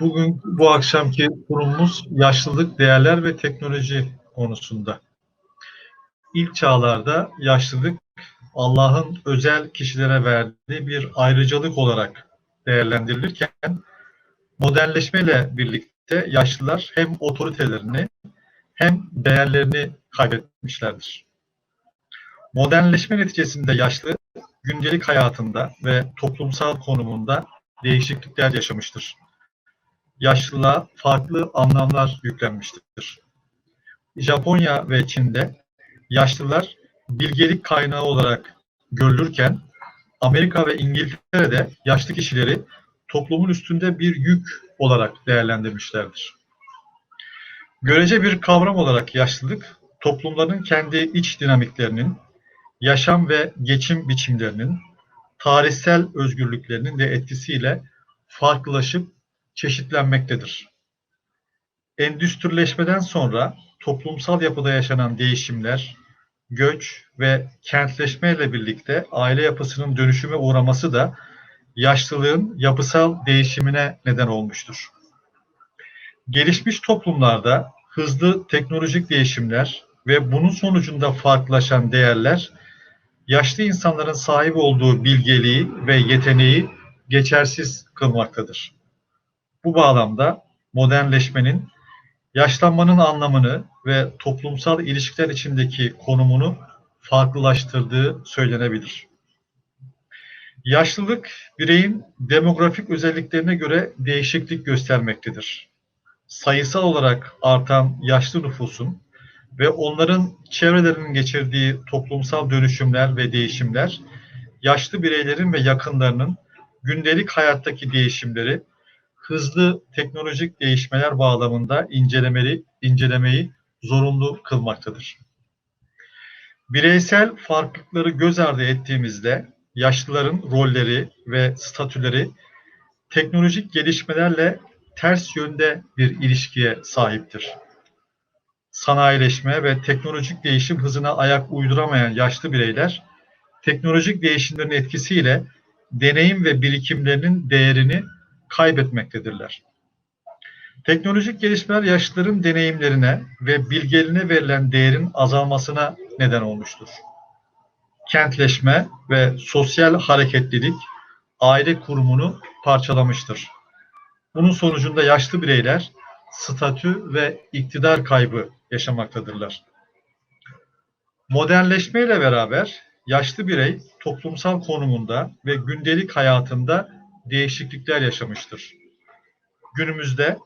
Bugün bu akşamki konumuz yaşlılık, değerler ve teknoloji konusunda. İlk çağlarda yaşlılık Allah'ın özel kişilere verdiği bir ayrıcalık olarak değerlendirilirken modernleşmeyle birlikte yaşlılar hem otoritelerini hem değerlerini kaybetmişlerdir. Modernleşme neticesinde yaşlı gündelik hayatında ve toplumsal konumunda değişiklikler yaşamıştır yaşlılığa farklı anlamlar yüklenmiştir. Japonya ve Çin'de yaşlılar bilgelik kaynağı olarak görülürken Amerika ve İngiltere'de yaşlı kişileri toplumun üstünde bir yük olarak değerlendirmişlerdir. Görece bir kavram olarak yaşlılık, toplumların kendi iç dinamiklerinin, yaşam ve geçim biçimlerinin, tarihsel özgürlüklerinin de etkisiyle farklılaşıp çeşitlenmektedir. Endüstrileşmeden sonra toplumsal yapıda yaşanan değişimler, göç ve kentleşme ile birlikte aile yapısının dönüşüme uğraması da yaşlılığın yapısal değişimine neden olmuştur. Gelişmiş toplumlarda hızlı teknolojik değişimler ve bunun sonucunda farklılaşan değerler, yaşlı insanların sahip olduğu bilgeliği ve yeteneği geçersiz kılmaktadır. Bu bağlamda modernleşmenin yaşlanmanın anlamını ve toplumsal ilişkiler içindeki konumunu farklılaştırdığı söylenebilir. Yaşlılık bireyin demografik özelliklerine göre değişiklik göstermektedir. Sayısal olarak artan yaşlı nüfusun ve onların çevrelerinin geçirdiği toplumsal dönüşümler ve değişimler, yaşlı bireylerin ve yakınlarının gündelik hayattaki değişimleri hızlı teknolojik değişmeler bağlamında incelemeli, incelemeyi zorunlu kılmaktadır. Bireysel farklılıkları göz ardı ettiğimizde yaşlıların rolleri ve statüleri teknolojik gelişmelerle ters yönde bir ilişkiye sahiptir. Sanayileşme ve teknolojik değişim hızına ayak uyduramayan yaşlı bireyler teknolojik değişimlerin etkisiyle deneyim ve birikimlerinin değerini kaybetmektedirler. Teknolojik gelişmeler yaşlıların deneyimlerine ve bilgeliğine verilen değerin azalmasına neden olmuştur. Kentleşme ve sosyal hareketlilik aile kurumunu parçalamıştır. Bunun sonucunda yaşlı bireyler statü ve iktidar kaybı yaşamaktadırlar. Modernleşmeyle beraber yaşlı birey toplumsal konumunda ve gündelik hayatında değişiklikler yaşamıştır. Günümüzde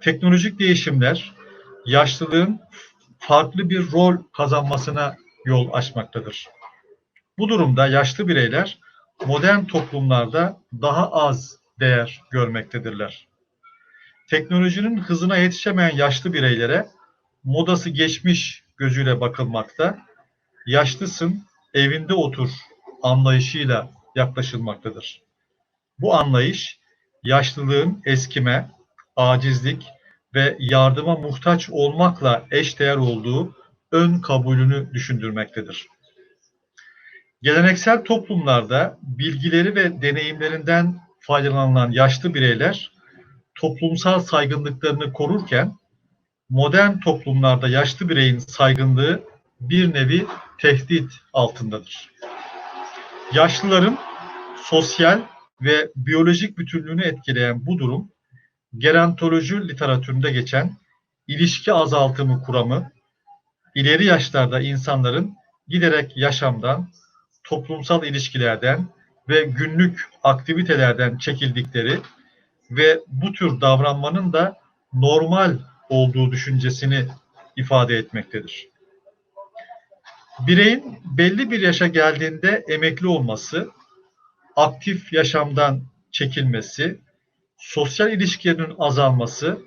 teknolojik değişimler yaşlılığın farklı bir rol kazanmasına yol açmaktadır. Bu durumda yaşlı bireyler modern toplumlarda daha az değer görmektedirler. Teknolojinin hızına yetişemeyen yaşlı bireylere modası geçmiş gözüyle bakılmakta, yaşlısın evinde otur anlayışıyla yaklaşılmaktadır. Bu anlayış yaşlılığın eskime, acizlik ve yardıma muhtaç olmakla eşdeğer olduğu ön kabulünü düşündürmektedir. Geleneksel toplumlarda bilgileri ve deneyimlerinden faydalanılan yaşlı bireyler toplumsal saygınlıklarını korurken modern toplumlarda yaşlı bireyin saygınlığı bir nevi tehdit altındadır. Yaşlıların sosyal ve biyolojik bütünlüğünü etkileyen bu durum, gerontoloji literatüründe geçen ilişki azaltımı kuramı, ileri yaşlarda insanların giderek yaşamdan, toplumsal ilişkilerden ve günlük aktivitelerden çekildikleri ve bu tür davranmanın da normal olduğu düşüncesini ifade etmektedir. Bireyin belli bir yaşa geldiğinde emekli olması aktif yaşamdan çekilmesi, sosyal ilişkilerin azalması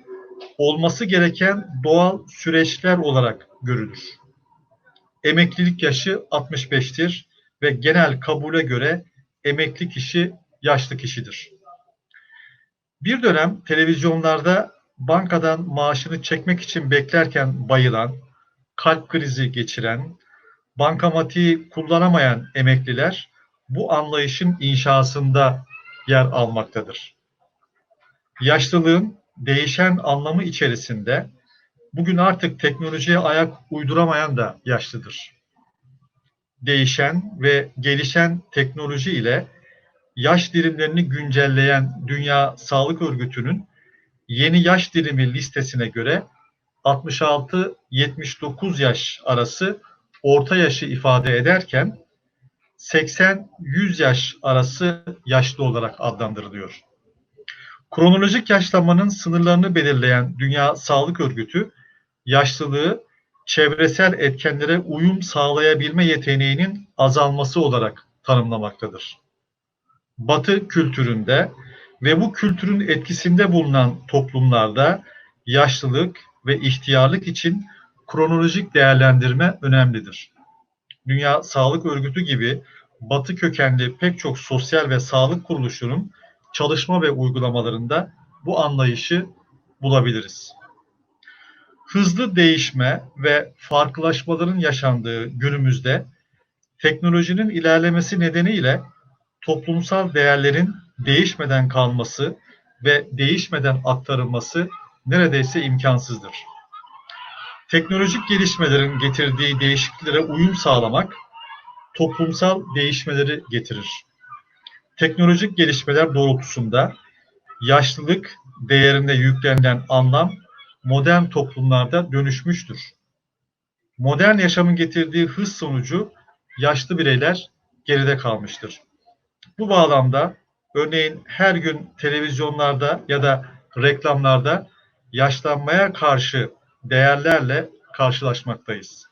olması gereken doğal süreçler olarak görülür. Emeklilik yaşı 65'tir ve genel kabule göre emekli kişi yaşlı kişidir. Bir dönem televizyonlarda bankadan maaşını çekmek için beklerken bayılan, kalp krizi geçiren, bankamatiği kullanamayan emekliler bu anlayışın inşasında yer almaktadır. Yaşlılığın değişen anlamı içerisinde bugün artık teknolojiye ayak uyduramayan da yaşlıdır. Değişen ve gelişen teknoloji ile yaş dilimlerini güncelleyen Dünya Sağlık Örgütü'nün yeni yaş dilimi listesine göre 66-79 yaş arası orta yaşı ifade ederken 80-100 yaş arası yaşlı olarak adlandırılıyor. Kronolojik yaşlanmanın sınırlarını belirleyen Dünya Sağlık Örgütü, yaşlılığı çevresel etkenlere uyum sağlayabilme yeteneğinin azalması olarak tanımlamaktadır. Batı kültüründe ve bu kültürün etkisinde bulunan toplumlarda yaşlılık ve ihtiyarlık için kronolojik değerlendirme önemlidir. Dünya Sağlık Örgütü gibi Batı kökenli pek çok sosyal ve sağlık kuruluşunun çalışma ve uygulamalarında bu anlayışı bulabiliriz. Hızlı değişme ve farklılaşmaların yaşandığı günümüzde teknolojinin ilerlemesi nedeniyle toplumsal değerlerin değişmeden kalması ve değişmeden aktarılması neredeyse imkansızdır. Teknolojik gelişmelerin getirdiği değişikliklere uyum sağlamak toplumsal değişmeleri getirir. Teknolojik gelişmeler doğrultusunda yaşlılık değerinde yüklenilen anlam modern toplumlarda dönüşmüştür. Modern yaşamın getirdiği hız sonucu yaşlı bireyler geride kalmıştır. Bu bağlamda örneğin her gün televizyonlarda ya da reklamlarda yaşlanmaya karşı değerlerle karşılaşmaktayız.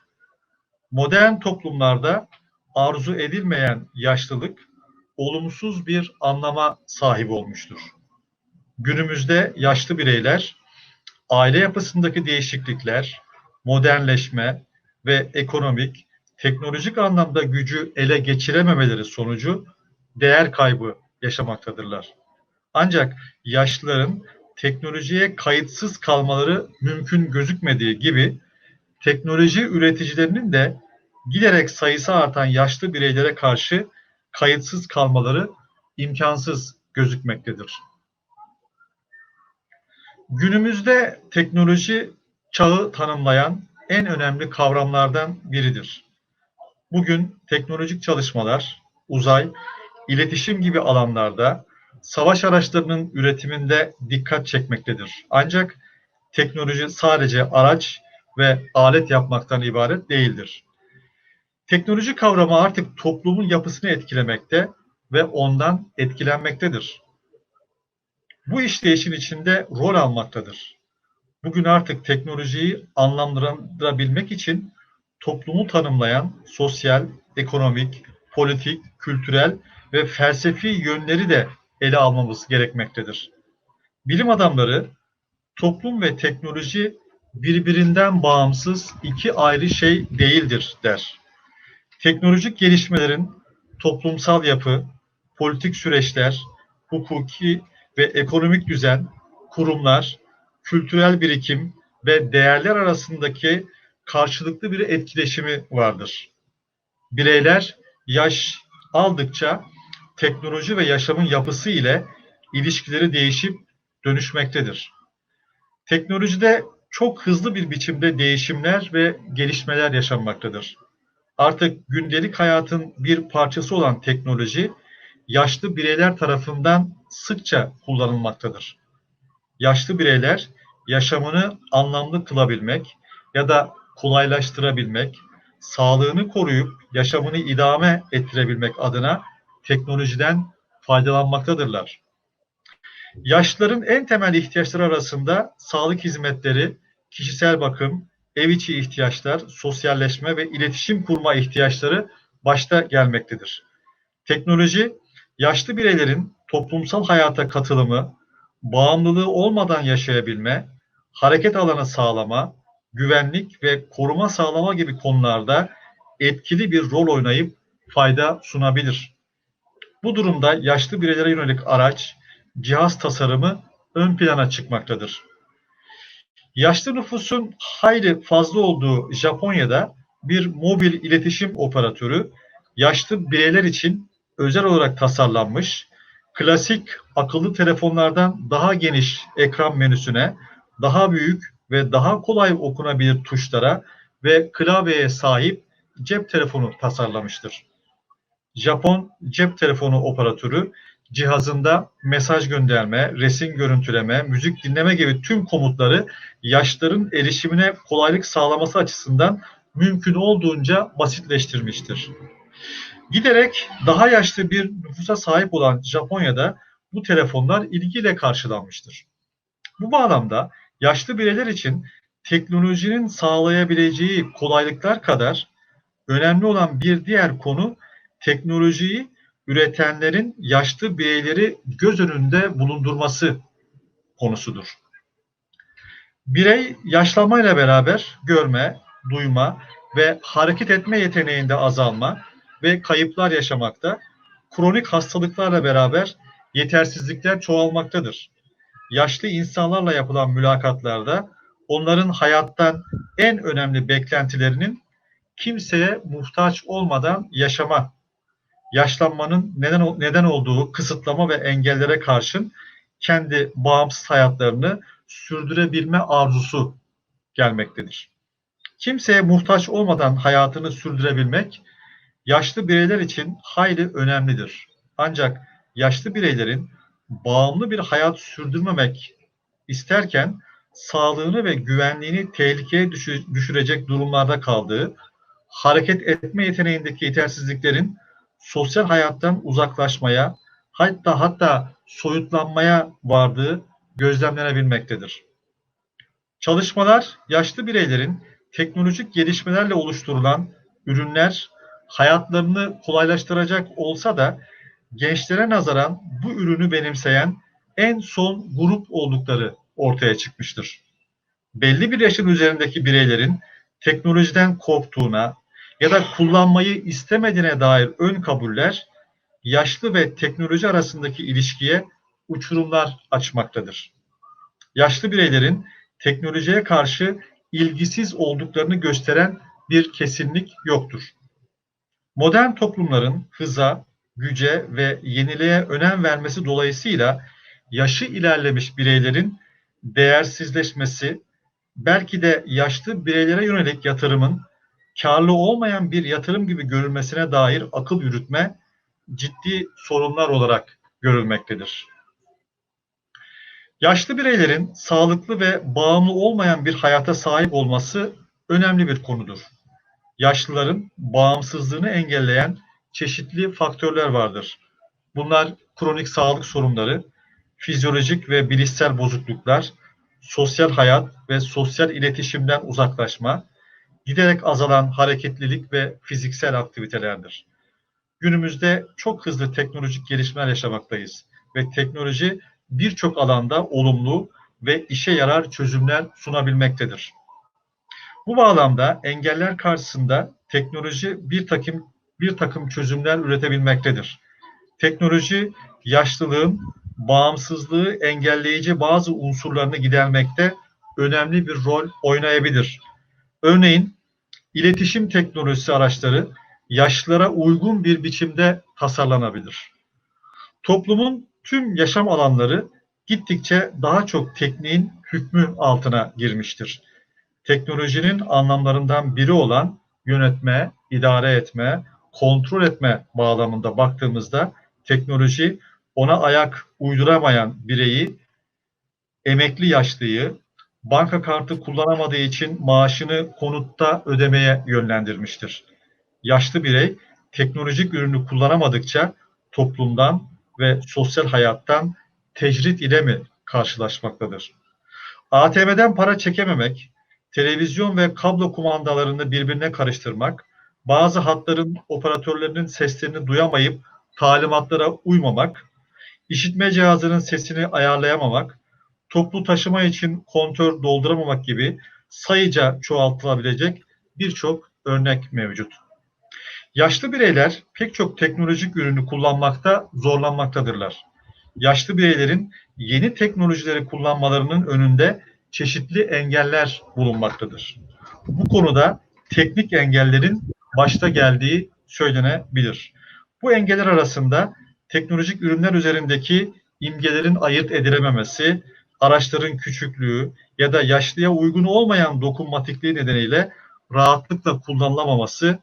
Modern toplumlarda arzu edilmeyen yaşlılık olumsuz bir anlama sahip olmuştur. Günümüzde yaşlı bireyler aile yapısındaki değişiklikler, modernleşme ve ekonomik, teknolojik anlamda gücü ele geçirememeleri sonucu değer kaybı yaşamaktadırlar. Ancak yaşlıların teknolojiye kayıtsız kalmaları mümkün gözükmediği gibi teknoloji üreticilerinin de giderek sayısı artan yaşlı bireylere karşı kayıtsız kalmaları imkansız gözükmektedir. Günümüzde teknoloji çağı tanımlayan en önemli kavramlardan biridir. Bugün teknolojik çalışmalar, uzay, iletişim gibi alanlarda savaş araçlarının üretiminde dikkat çekmektedir. Ancak teknoloji sadece araç ve alet yapmaktan ibaret değildir. Teknoloji kavramı artık toplumun yapısını etkilemekte ve ondan etkilenmektedir. Bu işleyişin içinde rol almaktadır. Bugün artık teknolojiyi anlamlandırabilmek için toplumu tanımlayan sosyal, ekonomik, politik, kültürel ve felsefi yönleri de ele almamız gerekmektedir. Bilim adamları toplum ve teknoloji birbirinden bağımsız iki ayrı şey değildir der. Teknolojik gelişmelerin toplumsal yapı, politik süreçler, hukuki ve ekonomik düzen, kurumlar, kültürel birikim ve değerler arasındaki karşılıklı bir etkileşimi vardır. Bireyler yaş aldıkça teknoloji ve yaşamın yapısı ile ilişkileri değişip dönüşmektedir. Teknolojide çok hızlı bir biçimde değişimler ve gelişmeler yaşanmaktadır. Artık gündelik hayatın bir parçası olan teknoloji yaşlı bireyler tarafından sıkça kullanılmaktadır. Yaşlı bireyler yaşamını anlamlı kılabilmek ya da kolaylaştırabilmek, sağlığını koruyup yaşamını idame ettirebilmek adına teknolojiden faydalanmaktadırlar. Yaşlıların en temel ihtiyaçları arasında sağlık hizmetleri, kişisel bakım, ev içi ihtiyaçlar, sosyalleşme ve iletişim kurma ihtiyaçları başta gelmektedir. Teknoloji, yaşlı bireylerin toplumsal hayata katılımı, bağımlılığı olmadan yaşayabilme, hareket alanı sağlama, güvenlik ve koruma sağlama gibi konularda etkili bir rol oynayıp fayda sunabilir. Bu durumda yaşlı bireylere yönelik araç, cihaz tasarımı ön plana çıkmaktadır. Yaşlı nüfusun hayli fazla olduğu Japonya'da bir mobil iletişim operatörü yaşlı bireyler için özel olarak tasarlanmış klasik akıllı telefonlardan daha geniş ekran menüsüne, daha büyük ve daha kolay okunabilir tuşlara ve klavyeye sahip cep telefonu tasarlamıştır. Japon cep telefonu operatörü cihazında mesaj gönderme, resim görüntüleme, müzik dinleme gibi tüm komutları yaşlıların erişimine kolaylık sağlaması açısından mümkün olduğunca basitleştirmiştir. Giderek daha yaşlı bir nüfusa sahip olan Japonya'da bu telefonlar ilgiyle karşılanmıştır. Bu bağlamda yaşlı bireyler için teknolojinin sağlayabileceği kolaylıklar kadar önemli olan bir diğer konu teknolojiyi üretenlerin yaşlı bireyleri göz önünde bulundurması konusudur. Birey yaşlanmayla beraber görme, duyma ve hareket etme yeteneğinde azalma ve kayıplar yaşamakta, kronik hastalıklarla beraber yetersizlikler çoğalmaktadır. Yaşlı insanlarla yapılan mülakatlarda onların hayattan en önemli beklentilerinin kimseye muhtaç olmadan yaşama, yaşlanmanın neden neden olduğu kısıtlama ve engellere karşın kendi bağımsız hayatlarını sürdürebilme arzusu gelmektedir. Kimseye muhtaç olmadan hayatını sürdürebilmek yaşlı bireyler için hayli önemlidir. Ancak yaşlı bireylerin bağımlı bir hayat sürdürmemek isterken sağlığını ve güvenliğini tehlikeye düşürecek durumlarda kaldığı, hareket etme yeteneğindeki yetersizliklerin sosyal hayattan uzaklaşmaya, hatta hatta soyutlanmaya vardığı gözlemlenebilmektedir. Çalışmalar yaşlı bireylerin teknolojik gelişmelerle oluşturulan ürünler hayatlarını kolaylaştıracak olsa da gençlere nazaran bu ürünü benimseyen en son grup oldukları ortaya çıkmıştır. Belli bir yaşın üzerindeki bireylerin teknolojiden korktuğuna ya da kullanmayı istemediğine dair ön kabuller yaşlı ve teknoloji arasındaki ilişkiye uçurumlar açmaktadır. Yaşlı bireylerin teknolojiye karşı ilgisiz olduklarını gösteren bir kesinlik yoktur. Modern toplumların hıza, güce ve yeniliğe önem vermesi dolayısıyla yaşı ilerlemiş bireylerin değersizleşmesi, belki de yaşlı bireylere yönelik yatırımın karlı olmayan bir yatırım gibi görülmesine dair akıl yürütme ciddi sorunlar olarak görülmektedir. Yaşlı bireylerin sağlıklı ve bağımlı olmayan bir hayata sahip olması önemli bir konudur. Yaşlıların bağımsızlığını engelleyen çeşitli faktörler vardır. Bunlar kronik sağlık sorunları, fizyolojik ve bilişsel bozukluklar, sosyal hayat ve sosyal iletişimden uzaklaşma, giderek azalan hareketlilik ve fiziksel aktivitelerdir. Günümüzde çok hızlı teknolojik gelişmeler yaşamaktayız ve teknoloji birçok alanda olumlu ve işe yarar çözümler sunabilmektedir. Bu bağlamda engeller karşısında teknoloji bir takım bir takım çözümler üretebilmektedir. Teknoloji yaşlılığın bağımsızlığı engelleyici bazı unsurlarını gidermekte önemli bir rol oynayabilir. Örneğin iletişim teknolojisi araçları yaşlılara uygun bir biçimde tasarlanabilir. Toplumun tüm yaşam alanları gittikçe daha çok tekniğin hükmü altına girmiştir. Teknolojinin anlamlarından biri olan yönetme, idare etme, kontrol etme bağlamında baktığımızda teknoloji ona ayak uyduramayan bireyi, emekli yaşlıyı, banka kartı kullanamadığı için maaşını konutta ödemeye yönlendirmiştir. Yaşlı birey teknolojik ürünü kullanamadıkça toplumdan ve sosyal hayattan tecrit ile mi karşılaşmaktadır? ATM'den para çekememek, televizyon ve kablo kumandalarını birbirine karıştırmak, bazı hatların operatörlerinin seslerini duyamayıp talimatlara uymamak, işitme cihazının sesini ayarlayamamak, toplu taşıma için kontör dolduramamak gibi sayıca çoğaltılabilecek birçok örnek mevcut. Yaşlı bireyler pek çok teknolojik ürünü kullanmakta zorlanmaktadırlar. Yaşlı bireylerin yeni teknolojileri kullanmalarının önünde çeşitli engeller bulunmaktadır. Bu konuda teknik engellerin başta geldiği söylenebilir. Bu engeller arasında teknolojik ürünler üzerindeki imgelerin ayırt edilememesi, araçların küçüklüğü ya da yaşlıya uygun olmayan dokunmatikliği nedeniyle rahatlıkla kullanılamaması,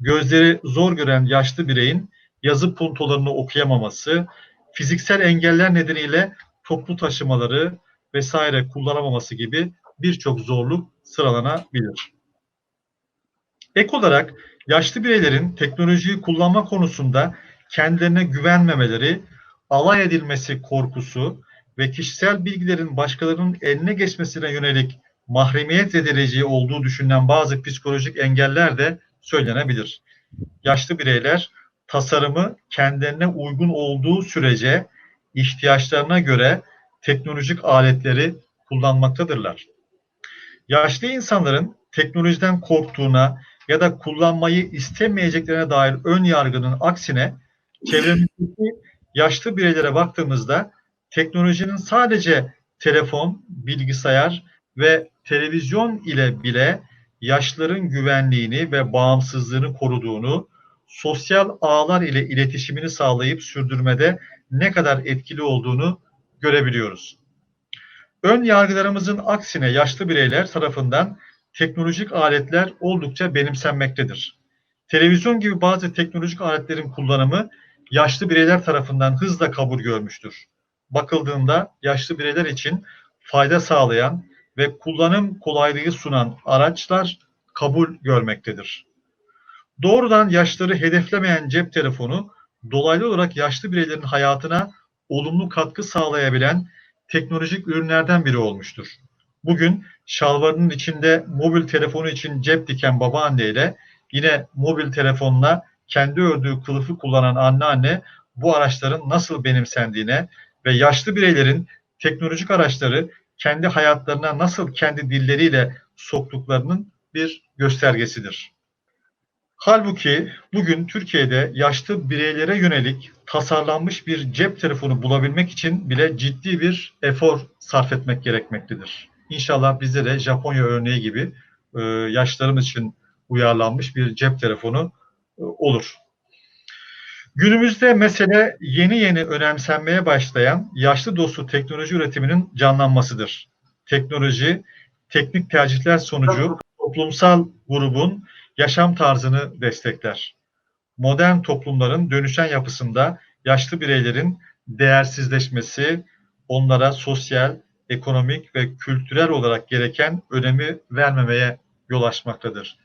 gözleri zor gören yaşlı bireyin yazı puntolarını okuyamaması, fiziksel engeller nedeniyle toplu taşımaları vesaire kullanamaması gibi birçok zorluk sıralanabilir. Ek olarak yaşlı bireylerin teknolojiyi kullanma konusunda kendilerine güvenmemeleri, alay edilmesi korkusu ve kişisel bilgilerin başkalarının eline geçmesine yönelik mahremiyet zedeleyeceği olduğu düşünülen bazı psikolojik engeller de söylenebilir. Yaşlı bireyler tasarımı kendilerine uygun olduğu sürece ihtiyaçlarına göre teknolojik aletleri kullanmaktadırlar. Yaşlı insanların teknolojiden korktuğuna ya da kullanmayı istemeyeceklerine dair ön yargının aksine çevremizdeki yaşlı bireylere baktığımızda teknolojinin sadece telefon, bilgisayar ve televizyon ile bile yaşlıların güvenliğini ve bağımsızlığını koruduğunu, sosyal ağlar ile iletişimini sağlayıp sürdürmede ne kadar etkili olduğunu görebiliyoruz. Ön yargılarımızın aksine yaşlı bireyler tarafından teknolojik aletler oldukça benimsenmektedir. Televizyon gibi bazı teknolojik aletlerin kullanımı yaşlı bireyler tarafından hızla kabul görmüştür. Bakıldığında yaşlı bireyler için fayda sağlayan ve kullanım kolaylığı sunan araçlar kabul görmektedir. Doğrudan yaşları hedeflemeyen cep telefonu dolaylı olarak yaşlı bireylerin hayatına olumlu katkı sağlayabilen teknolojik ürünlerden biri olmuştur. Bugün şalvarının içinde mobil telefonu için cep diken babaanne ile yine mobil telefonla kendi ördüğü kılıfı kullanan anneanne bu araçların nasıl benimsendiğine ve yaşlı bireylerin teknolojik araçları kendi hayatlarına nasıl kendi dilleriyle soktuklarının bir göstergesidir. Halbuki bugün Türkiye'de yaşlı bireylere yönelik tasarlanmış bir cep telefonu bulabilmek için bile ciddi bir efor sarf etmek gerekmektedir. İnşallah bizde de Japonya örneği gibi e, yaşlarımız için uyarlanmış bir cep telefonu e, olur. Günümüzde mesele yeni yeni önemsenmeye başlayan yaşlı dostu teknoloji üretiminin canlanmasıdır. Teknoloji, teknik tercihler sonucu toplumsal grubun yaşam tarzını destekler. Modern toplumların dönüşen yapısında yaşlı bireylerin değersizleşmesi, onlara sosyal, ekonomik ve kültürel olarak gereken önemi vermemeye yol açmaktadır.